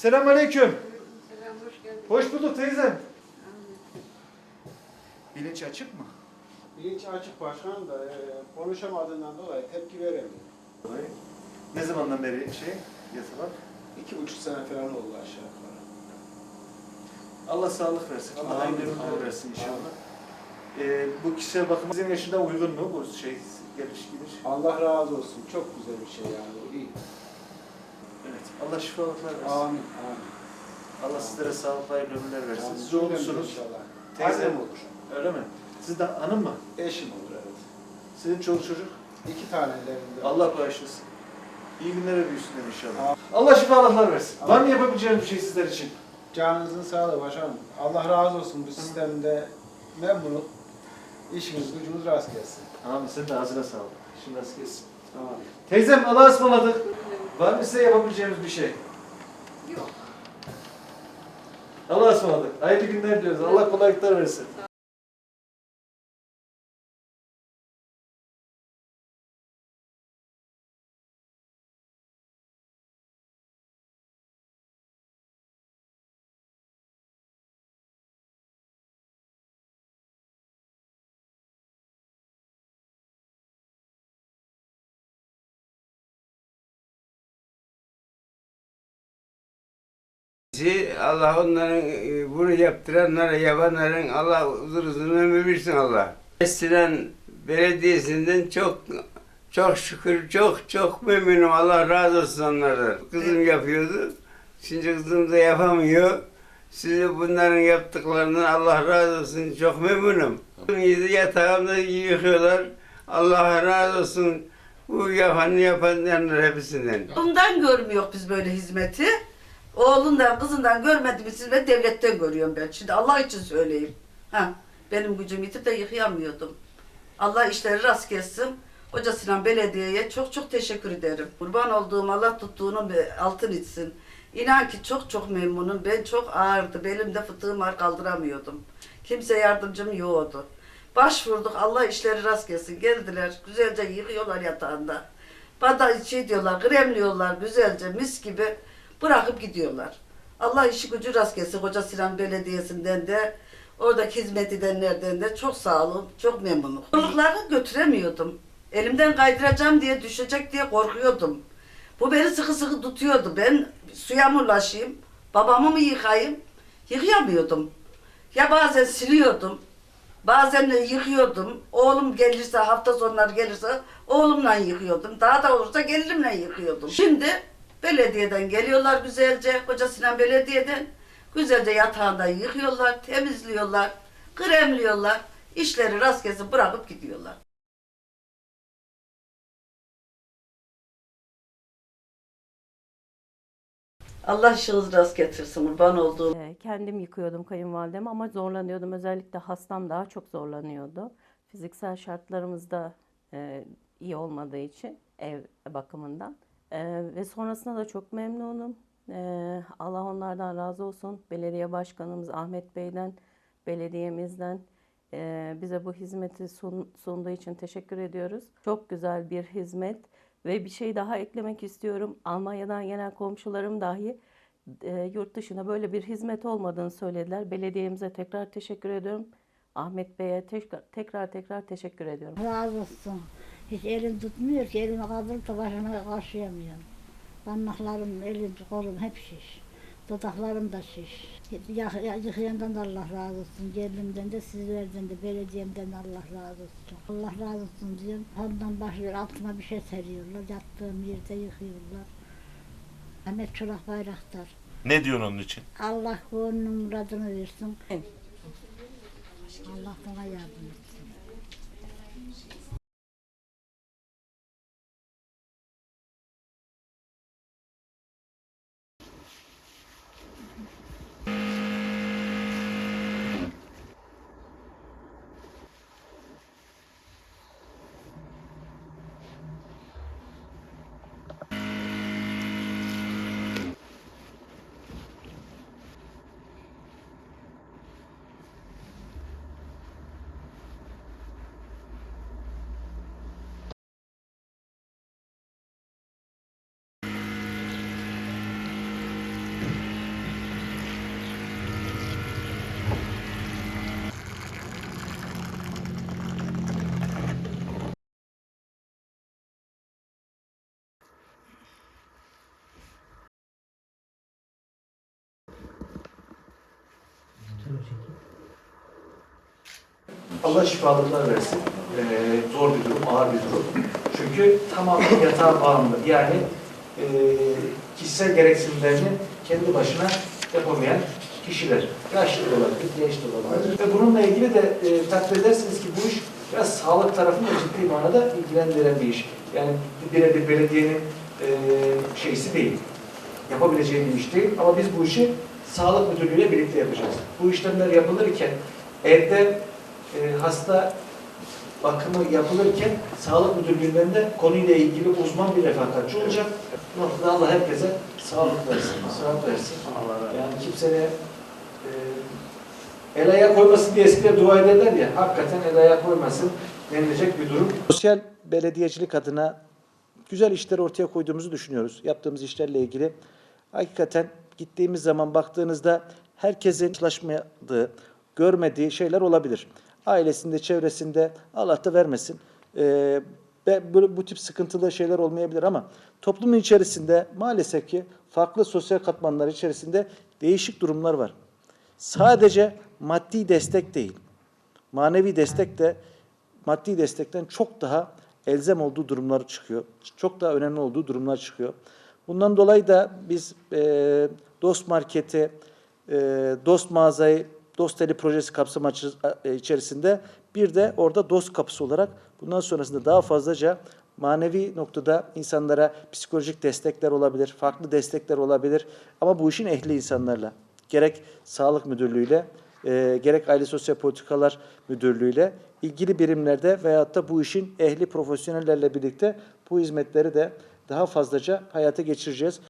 Selamünaleyküm. Selam, hoş geldin. Hoş bulduk teyzem. Bilinç açık mı? Bilinç açık başkan da e, konuşamadığından dolayı tepki veremiyor. Ne zamandan beri şey yatalak? İki buçuk sene falan oldu aşağı yukarı. Allah sağlık versin. Allah Allah ömür amin. versin inşallah. Ee, bu kişisel bakım sizin yaşında uygun mu bu şey geliş gidiş? Allah razı olsun. Çok güzel bir şey yani. iyi. Allah şifalıklar versin. Amin. Amin. Allah sizlere sağlıklı hayırlı ömürler versin. Siz cümlemiz oğlusunuz. inşallah. Teyze- Annem olur. Öyle mi? Siz de hanım mı? Eşim olur evet. Sizin çoluk çocuk? İki tanelerinde. Allah bağışlasın. İyi günlere büyüsünler inşallah. Amin. Allah şifalıklar versin. Amin. Var mı yapabileceğiniz bir şey sizler için? Canınızın sağlığı başkanım. Allah razı olsun bu sistemde memnunum. İşiniz gücünüz rast gelsin. Amin. Sen de ağzına sağlık. Şimdi nasıl gelsin? Amin. Teyzem Allah'a ısmarladık. Var mı size yapabileceğimiz bir şey? Yok. Allah'a ısmarladık. Hayırlı günler diyoruz. Allah kolaylıklar versin. Allah onların e, bunu yaptıranlara, yapanların Allah uzun uzun ömür versin Allah. Eskiden belediyesinden çok çok şükür çok çok memnunum. Allah razı olsun onlardan. Kızım yapıyordu. Şimdi kızım da yapamıyor. Size bunların yaptıklarından Allah razı olsun. Çok memnunum. Yedi yatağımda yıkıyorlar. Allah razı olsun. Bu yapanı yapanların hepsinden. Oğlumdan görmüyor biz böyle hizmeti. Oğlundan, kızından görmediğimiz hizmet devletten görüyorum ben. Şimdi Allah için söyleyeyim. Ha, benim gücüm yetip de yıkayamıyordum. Allah işleri rast gelsin. Hoca Sinan Belediye'ye çok çok teşekkür ederim. Kurban olduğum Allah tuttuğunu altın etsin. İnan ki çok çok memnunum. Ben çok ağırdı. Belimde fıtığım var kaldıramıyordum. Kimse yardımcım yoktu. Başvurduk Allah işleri rast gelsin. Geldiler güzelce yıkıyorlar yatağında. Bana şey diyorlar, kremliyorlar güzelce mis gibi bırakıp gidiyorlar. Allah işi gücü rast gelsin Koca Sinan Belediyesi'nden de oradaki hizmet edenlerden de çok sağ olun, çok memnunum. Çocukları götüremiyordum. Elimden kaydıracağım diye düşecek diye korkuyordum. Bu beni sıkı sıkı tutuyordu. Ben suya mı ulaşayım, babamı mı yıkayayım? Yıkayamıyordum. Ya bazen siliyordum, bazen de yıkıyordum. Oğlum gelirse, hafta sonları gelirse oğlumla yıkıyordum. Daha da olursa gelirimle yıkıyordum. Şimdi belediyeden geliyorlar güzelce, Koca Sinan Belediye'den. Güzelce yatağında yıkıyorlar, temizliyorlar, kremliyorlar. İşleri rast gelsin bırakıp gidiyorlar. Allah işinizi rast getirsin kurban olduğum. Ee, Kendim yıkıyordum kayınvalidemi ama zorlanıyordum. Özellikle hastam daha çok zorlanıyordu. Fiziksel şartlarımız da e, iyi olmadığı için ev bakımından. E, ve sonrasında da çok memnunum. E, Allah onlardan razı olsun. Belediye başkanımız Ahmet Bey'den, belediyemizden e, bize bu hizmeti sun- sunduğu için teşekkür ediyoruz. Çok güzel bir hizmet ve bir şey daha eklemek istiyorum. Almanya'dan gelen komşularım dahi e, yurt dışına böyle bir hizmet olmadığını söylediler. Belediyemize tekrar teşekkür ediyorum. Ahmet Bey'e tekrar tekrar, tekrar teşekkür ediyorum. Razı olsun. Hiç elim tutmuyor ki elimi kaldırıp da başıma karşıyamıyorum. Parmaklarım, elim, kolum hep şiş. Dudaklarım da şiş. Ya- ya- Yıkayandan da Allah razı olsun. Gelimden de sizlerden de belediyemden de Allah razı olsun. Allah razı olsun diyorum. Ondan başlıyor altıma bir şey seriyorlar. Yattığım yerde yıkıyorlar. Ahmet Çolak Bayraktar. Ne diyorsun onun için? Allah gönlünün muradını versin. Allah bana yardım etsin. Allah şifalıklar versin. Ee, zor bir durum, ağır bir durum. Çünkü tamamen yatağa bağımlı. Yani e, kişisel gereksinimlerini kendi başına yapamayan kişiler. Yaşlı olabilir, genç olabilir. Ve bununla ilgili de e, takdir edersiniz ki bu iş biraz sağlık tarafını da ciddi manada ilgilendiren bir iş. Yani birebir belediyenin e, şeysi değil, yapabileceği bir iş değil. Ama biz bu işi sağlık müdürlüğüyle birlikte yapacağız. Bu işlemler yapılırken evde e, hasta bakımı yapılırken sağlık müdürlüğünden de konuyla ilgili uzman bir refakatçi olacak. Bu noktada Allah herkese sağlık versin, sağlık versin. Yani kimseye e, el ayağa koymasın diye eskiler dua ederler ya, hakikaten el ayağa koymasın denilecek bir durum. Sosyal belediyecilik adına güzel işler ortaya koyduğumuzu düşünüyoruz. Yaptığımız işlerle ilgili. Hakikaten gittiğimiz zaman baktığınızda herkesin karşılaşmadığı, görmediği şeyler olabilir. Ailesinde, çevresinde Allah da vermesin. Ee, ve bu, bu tip sıkıntılı şeyler olmayabilir ama toplumun içerisinde maalesef ki farklı sosyal katmanlar içerisinde değişik durumlar var. Sadece maddi destek değil, manevi destek de maddi destekten çok daha elzem olduğu durumlar çıkıyor. Çok daha önemli olduğu durumlar çıkıyor. Bundan dolayı da biz e, Dost Market'i, e, Dost Mağazayı, Dost Eli projesi kapsamı e, içerisinde bir de orada Dost Kapısı olarak bundan sonrasında daha fazlaca manevi noktada insanlara psikolojik destekler olabilir, farklı destekler olabilir ama bu işin ehli insanlarla gerek Sağlık Müdürlüğü'yle e, gerek Aile Sosyal Politikalar Müdürlüğü'yle ilgili birimlerde veyahut da bu işin ehli profesyonellerle birlikte bu hizmetleri de daha fazlaca hayata geçireceğiz.